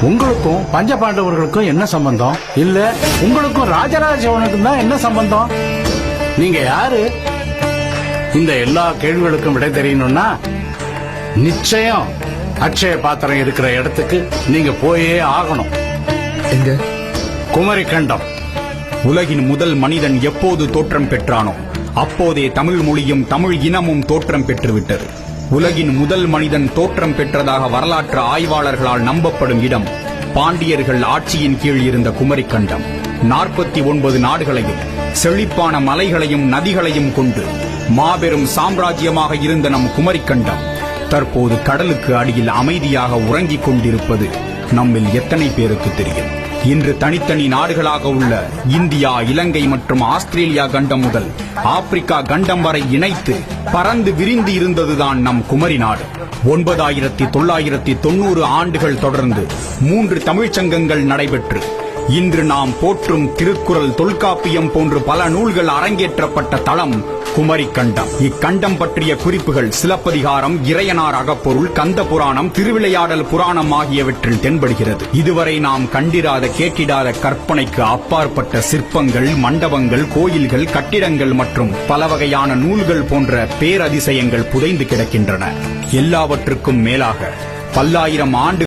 உங்களுக்கும் பஞ்ச பாண்டவர்களுக்கும் என்ன சம்பந்தம்? இல்ல உங்களுக்கும் ராஜராஜ சோழனுக்கும் தான் என்ன சம்பந்தம்? நீங்க யாரு? இந்த எல்லா கேள்விகளுக்கும் விடை தெரியணும்னா நிச்சயம் அக்ஷய பாத்திரம் இருக்கிற இடத்துக்கு நீங்க போயே ஆகணும். எங்க? குமரி கண்டம் உலகின் முதல் மனிதன் எப்போது தோற்றம் பெற்றானோ அப்போதே தமிழ் மொழியும் தமிழ் இனமும் தோற்றம் பெற்றுவிட்டது. உலகின் முதல் மனிதன் தோற்றம் பெற்றதாக வரலாற்று ஆய்வாளர்களால் நம்பப்படும் இடம் பாண்டியர்கள் ஆட்சியின் கீழ் இருந்த குமரிக்கண்டம். நாற்பத்தி ஒன்பது நாடுகளையும் செழிப்பான மலைகளையும் நதிகளையும் கொண்டு மாபெரும் சாம்ராஜ்யமாக இருந்த நம் குமரிக்கண்டம் தற்போது கடலுக்கு அடியில் அமைதியாக உறங்கிக் கொண்டிருப்பது நம்மில் எத்தனை பேருக்கு தெரியும்? இன்று தனித்தனி நாடுகளாக உள்ள இந்தியா இலங்கை மற்றும் ஆஸ்திரேலியா கண்டம் முதல் ஆப்பிரிக்கா கண்டம் வரை இணைத்து பறந்து விரிந்து இருந்ததுதான் நம் குமரி நாடு. ஒன்பதாயிரத்தி தொள்ளாயிரத்தி தொண்ணூறு ஆண்டுகள் தொடர்ந்து மூன்று தமிழ்ச் சங்கங்கள் நடைபெற்று இன்று நாம் போற்றும் திருக்குறள் தொல்காப்பியம் போன்று பல நூல்கள் அரங்கேற்றப்பட்ட தளம் குமரிக்கண்டம். இக்கண்டம் பற்றிய குறிப்புகள் சிலப்பதிகாரம் இறையனார் அகப்பொருள் கந்த புராணம் திருவிளையாடல் புராணம் ஆகியவற்றில் தென்படுகிறது. இதுவரை நாம் கண்டிராத கேட்டிடாத கற்பனைக்கு அப்பாற்பட்ட சிற்பங்கள் மண்டபங்கள் கோயில்கள் கட்டிடங்கள் மற்றும் பல வகையான நூல்கள் போன்ற பேரதிசயங்கள் புதைந்து கிடக்கின்றன. எல்லாவற்றுக்கும் மேலாக பல்லாயிரம் ஆண்டு